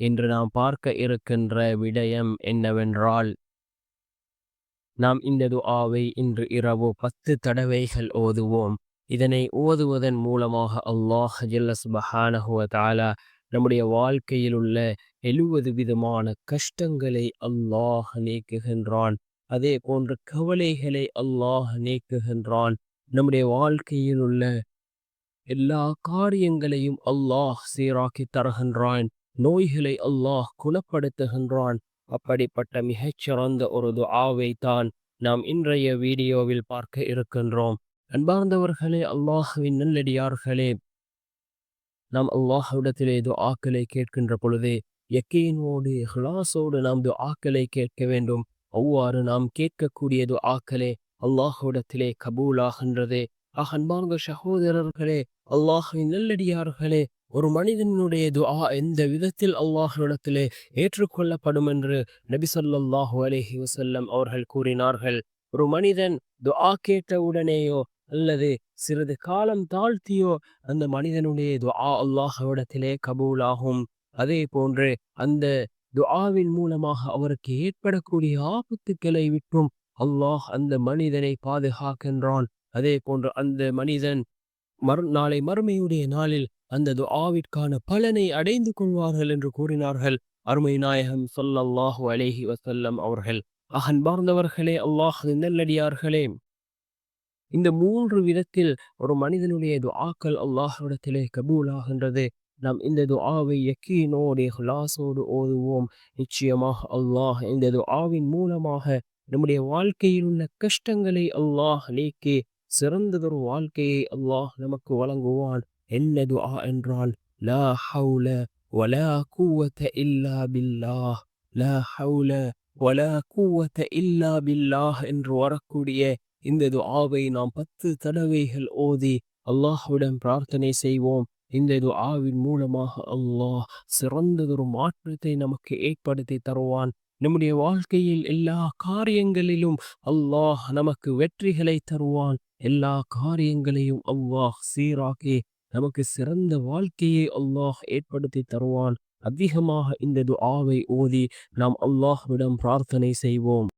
இன்று நாம் பார்க்க இருக்கின்ற விடயம் என்னவென்றால் நாம் இந்த துஆவை இன்று இரவு பத்து தடவைகள் ஓதுவோம். இதனை ஓதுவதன் மூலமாக அல்லாஹ் ஜல்லஸ்பஹானஹுவ தாலா நம்முடைய வாழ்க்கையில் உள்ள எழுபது விதமான கஷ்டங்களை அல்லாஹ் நீக்குகின்றான். அதே போன்ற கவலைகளை அல்லாஹ் நீக்குகின்றான். நம்முடைய வாழ்க்கையில் உள்ள எல்லா காரியங்களையும் அல்லாஹ் சீராக்கி தருகின்றான். நோய்களை அல்லாஹ் குணப்படுத்துகின்றான். அப்படிப்பட்ட மிகச்சிறந்த ஒரு துஆவை தான் நாம் இன்றைய வீடியோவில் பார்க்க இருக்கின்றோம். அன்பார்ந்தவர்களே அல்லாஹுவின் நல்லடியார்களே நாம் அல்லாஹுவிடத்திலே துஆக்களை கேட்கின்ற பொழுது எக்கையினோடு ஹிலாசோடு நாம் துஆக்களை கேட்க வேண்டும். அவ்வாறு நாம் கேட்கக்கூடிய துஆக்களே அல்லாஹுவிடத்திலே கபூலாகின்றது. ஆக சகோதரர்களே அல்லாஹுவின் நல்லடியார்களே ஒரு மனிதனுடைய துஆ எந்த விதத்தில் அல்லாஹ்விடத்திலே ஏற்றுக்கொள்ளப்படும் என்று நபி சொல்லாஹு அலேஹி வசல்லம் அவர்கள் கூறினார்கள். ஒரு மனிதன் துஆ கேட்டவுடனேயோ அல்லது சிறிது காலம் தாழ்த்தியோ அந்த மனிதனுடைய துஆ அல்லாஹ்விடத்திலே கபூலாகும். அதே போன்று அந்த துஆவின் மூலமாக அவருக்கு ஏற்படக்கூடிய ஆபத்துக்களை விட்டும் அல்லாஹ் அந்த மனிதனை பாதுகாக்கின்றான். அதே போன்று அந்த மனிதன் மறு நாளை மறுமையுடைய நாளில் அந்த துஆவிற்கான பலனை அடைந்து கொள்வார்கள் என்று கூறினார்கள். அருமை நாயகம் சொல்லல்லாஹு அலேஹி வசல்லம் அவர்கள். அகன்பார்ந்தவர்களே அல்லாஹ் நல்லடியார்களே. இந்த மூன்று விதத்தில் ஒரு மனிதனுடைய துஆக்கள் அல்லாஹ்விடத்திலே கபூலாகின்றது. நாம் இந்த துஆவை யக்கீனோடு ஹுலாசோடு ஓதுவோம். நிச்சயமாக அல்லாஹ் இந்த துஆவின் மூலமாக நம்முடைய வாழ்க்கையில் உள்ள கஷ்டங்களை அல்லாஹ் நீக்கி சிறந்ததொரு வாழ்க்கையை அல்லாஹ் நமக்கு வழங்குவான். என்ன துஆ என்றால் லா ஹவுல வலா கூவத்த இல்லா பில்லாஹ். லா ஹவுல வலா கூவத்த இல்லா பில்லாஹ் என்று வரக்கூடிய இந்த துஆவை நாம் பத்து தடவைகள் ஓதி அல்லாஹ்விடம் பிரார்த்தனை செய்வோம். இந்த துஆவின் மூலமாக அல்லாஹ் சிறந்ததொரு மாற்றத்தை நமக்கு ஏற்படுத்தி தருவான். நம்முடைய வாழ்க்கையில் எல்லா காரியங்களிலும் அல்லாஹ் நமக்கு வெற்றிகளை தருவான். எல்லா காரியங்களையும் அல்லாஹ் சீராக்கி நமக்கு சிறந்த வாழ்க்கையை அல்லாஹ் ஏற்படுத்தி தருவான். அதிகமாக இந்த துஆவை ஓதி நாம் அல்லாஹ்விடம் பிரார்த்தனை செய்வோம்.